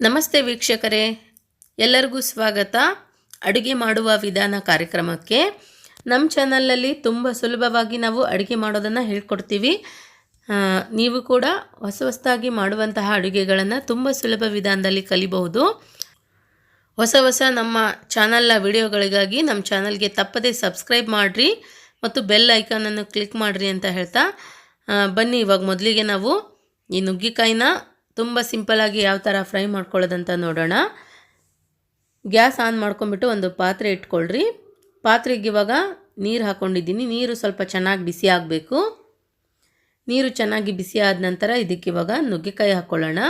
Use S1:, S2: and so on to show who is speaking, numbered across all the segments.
S1: ನಮಸ್ತೆ ವೀಕ್ಷಕರೇ. ಎಲ್ಲರಿಗೂ ಸ್ವಾಗತ. ಅಡುಗೆ ಮಾಡುವ ವಿಧಾನ ಕಾರ್ಯಕ್ರಮಕ್ಕೆ ನಮ್ಮ ಚಾನಲಲ್ಲಿ ತುಂಬ ಸುಲಭವಾಗಿ ನಾವು ಅಡುಗೆ ಮಾಡೋದನ್ನು ಹೇಳ್ಕೊಡ್ತೀವಿ. ನೀವು ಕೂಡ ಹೊಸ ಹೊಸದಾಗಿ ಮಾಡುವಂತಹ ಅಡುಗೆಗಳನ್ನು ತುಂಬ ಸುಲಭ ವಿಧಾನದಲ್ಲಿ ಕಲಿಬಹುದು. ಹೊಸ ಹೊಸ ನಮ್ಮ ಚಾನಲ್ನ ವಿಡಿಯೋಗಳಿಗಾಗಿ ನಮ್ಮ ಚಾನಲ್ಗೆ ತಪ್ಪದೇ ಸಬ್ಸ್ಕ್ರೈಬ್ ಮಾಡಿರಿ ಮತ್ತು ಬೆಲ್ ಐಕಾನನ್ನು ಕ್ಲಿಕ್ ಮಾಡಿರಿ ಅಂತ ಹೇಳ್ತಾ ಬನ್ನಿ ಇವಾಗ ಮೊದಲಿಗೆ ನಾವು ಈ ನುಗ್ಗಿಕಾಯಿನ ತುಂಬ ಸಿಂಪಲಾಗಿ ಯಾವ ಥರ ಫ್ರೈ ಮಾಡ್ಕೊಳ್ಳೋದಂತ ನೋಡೋಣ. ಗ್ಯಾಸ್ ಆನ್ ಮಾಡ್ಕೊಂಬಿಟ್ಟು ಒಂದು ಪಾತ್ರೆ ಇಟ್ಕೊಳ್ರಿ. ಪಾತ್ರೆಗೆ ಇವಾಗ ನೀರು ಹಾಕ್ಕೊಂಡಿದ್ದೀನಿ ನೀರು ಸ್ವಲ್ಪ ಚೆನ್ನಾಗಿ ಬಿಸಿ ಆಗಬೇಕು. ನೀರು ಚೆನ್ನಾಗಿ ಬಿಸಿ ಆದ ನಂತರ ಇದಕ್ಕೆ ಇವಾಗ ನುಗ್ಗೆಕಾಯಿ ಹಾಕ್ಕೊಳ್ಳೋಣ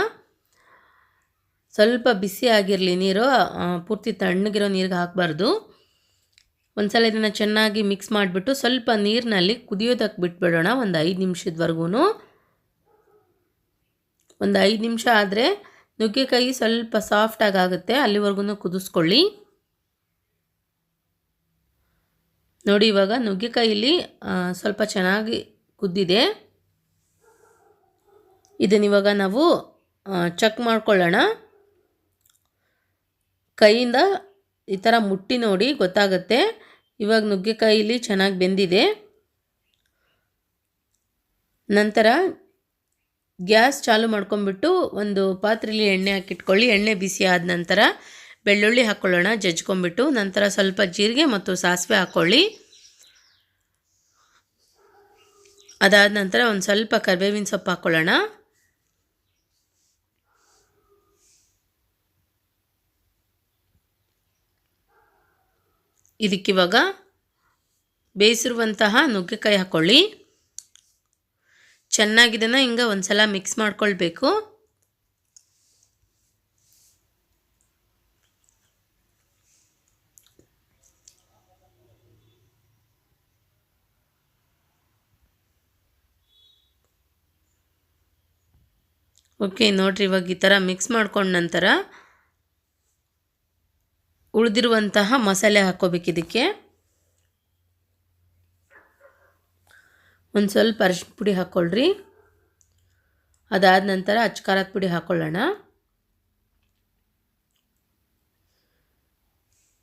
S1: ಸ್ವಲ್ಪ ಬಿಸಿ ಆಗಿರಲಿ ನೀರು ಪೂರ್ತಿ ತಣ್ಣಗಿರೋ ನೀರಿಗೆ ಹಾಕಬಾರ್ದು. ಒಂದ್ಸಲ ಇದನ್ನು ಚೆನ್ನಾಗಿ ಮಿಕ್ಸ್ ಮಾಡಿಬಿಟ್ಟು ಸ್ವಲ್ಪ ನೀರಿನಲ್ಲಿ ಕುದಿಯೋದಕ್ಕೆ ಬಿಟ್ಬಿಡೋಣ. ಒಂದು ಐದು ನಿಮಿಷದವರೆಗೂ ಒಂದು ಐದು ನಿಮಿಷ ಆದರೆ ನುಗ್ಗೆಕಾಯಿ ಸ್ವಲ್ಪ ಸಾಫ್ಟಾಗಿ ಆಗುತ್ತೆ ಅಲ್ಲಿವರೆಗೂ ಕುದಿಸ್ಕೊಳ್ಳಿ. ನೋಡಿ, ಇವಾಗ ನುಗ್ಗೆಕಾಯಿಲಿ ಸ್ವಲ್ಪ ಚೆನ್ನಾಗಿ ಕುದ್ದಿದೆ. ಇದನ್ನಿವಾಗ ನಾವು ಚೆಕ್ ಮಾಡ್ಕೊಳ್ಳೋಣ. ಕೈಯಿಂದ ಈ ಥರ ಮುಟ್ಟಿ ನೋಡಿ ಗೊತ್ತಾಗುತ್ತೆ. ಇವಾಗ ನುಗ್ಗೆಕಾಯಿಲಿ ಚೆನ್ನಾಗಿ ಬೆಂದಿದೆ. ನಂತರ ಗ್ಯಾಸ್ ಚಾಲು ಮಾಡ್ಕೊಂಬಿಟ್ಟು ಒಂದು ಪಾತ್ರೆಯಲ್ಲಿ ಎಣ್ಣೆ ಹಾಕಿಟ್ಕೊಳ್ಳಿ. ಎಣ್ಣೆ ಬಿಸಿ ಆದ ನಂತರ ಬೆಳ್ಳುಳ್ಳಿ ಹಾಕ್ಕೊಳ್ಳೋಣ ಜಜ್ಕೊಂಬಿಟ್ಟು ನಂತರ ಸ್ವಲ್ಪ ಜೀರಿಗೆ ಮತ್ತು ಸಾಸಿವೆ ಹಾಕ್ಕೊಳ್ಳಿ ಅದಾದ ನಂತರ ಒಂದು ಸ್ವಲ್ಪ ಕರಿಬೇವಿನ ಸೊಪ್ಪು ಹಾಕ್ಕೊಳ್ಳೋಣ ಇದಕ್ಕಿವಾಗ ಬೇಯಿಸಿರುವಂತಹ ನುಗ್ಗೆಕಾಯಿ ಹಾಕ್ಕೊಳ್ಳಿ ಚೆನ್ನಾಗಿದನ್ನ ಹಿಂಗೆ ಒಂದ್ಸಲ ಮಿಕ್ಸ್ ಮಾಡ್ಕೊಳ್ಬೇಕು. ಓಕೆ ನೋಡ್ರಿ ಇವಾಗ ಈ ಥರ ಮಿಕ್ಸ್ ಮಾಡ್ಕೊಂಡ ನಂತರ ಉಳಿದಿರುವಂತಹ ಮಸಾಲೆ ಹಾಕ್ಕೋಬೇಕು ಇದಕ್ಕೆ ಒಂದು ಸ್ವಲ್ಪ ಅರಿಶಿನ ಪುಡಿ ಹಾಕ್ಕೊಳ್ರಿ ಅದಾದ ನಂತರ ಅಚ್ಕಾರದ ಪುಡಿ ಹಾಕ್ಕೊಳ್ಳೋಣ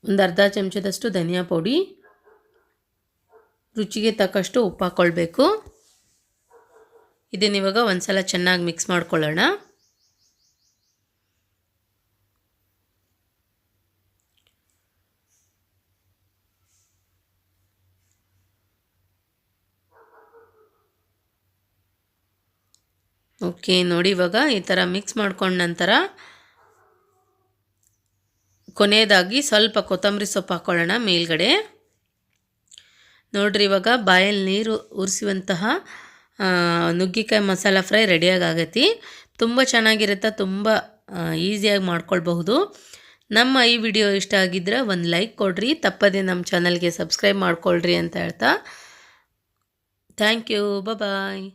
S1: ಒಂದು ಅರ್ಧ ಚಮಚದಷ್ಟು ಧನಿಯಾ ಪುಡಿ. ರುಚಿಗೆ ತಕ್ಕಷ್ಟು ಉಪ್ಪು ಹಾಕ್ಕೊಳ್ಬೇಕು ಇದನ್ನಿವಾಗ ಒಂದು ಸಲ ಚೆನ್ನಾಗಿ ಮಿಕ್ಸ್ ಮಾಡ್ಕೊಳ್ಳೋಣ. ಓಕೆ, ನೋಡಿ ಇವಾಗ ಈ ಥರ ಮಿಕ್ಸ್ ಮಾಡ್ಕೊಂಡ ನಂತರ ಕೊನೆಯದಾಗಿ ಸ್ವಲ್ಪ ಕೊತ್ತಂಬರಿ ಸೊಪ್ಪು ಹಾಕ್ಕೊಳ್ಳೋಣ ಮೇಲ್ಗಡೆ. ನೋಡ್ರಿ ಇವಾಗ ಬಾಯಲ್ಲಿ ನೀರು ಉರಿಸುವಂತಹ ನುಗ್ಗಿಕಾಯಿ ಮಸಾಲ ಫ್ರೈ ರೆಡಿಯಾಗಿ ತುಂಬ ಚೆನ್ನಾಗಿರುತ್ತೆ, ತುಂಬ ಈಸಿಯಾಗಿ ಮಾಡ್ಕೊಳ್ಬಹುದು. ನಮ್ಮ ಈ ವಿಡಿಯೋ ಇಷ್ಟ ಆಗಿದ್ರೆ ಒಂದು ಲೈಕ್ ಕೊಡ್ರಿ, ತಪ್ಪದೆ ನಮ್ಮ ಚಾನಲ್ಗೆ ಸಬ್ಸ್ಕ್ರೈಬ್ ಮಾಡ್ಕೊಳ್ರಿ ಅಂತ ಹೇಳ್ತಾ. Thank you bye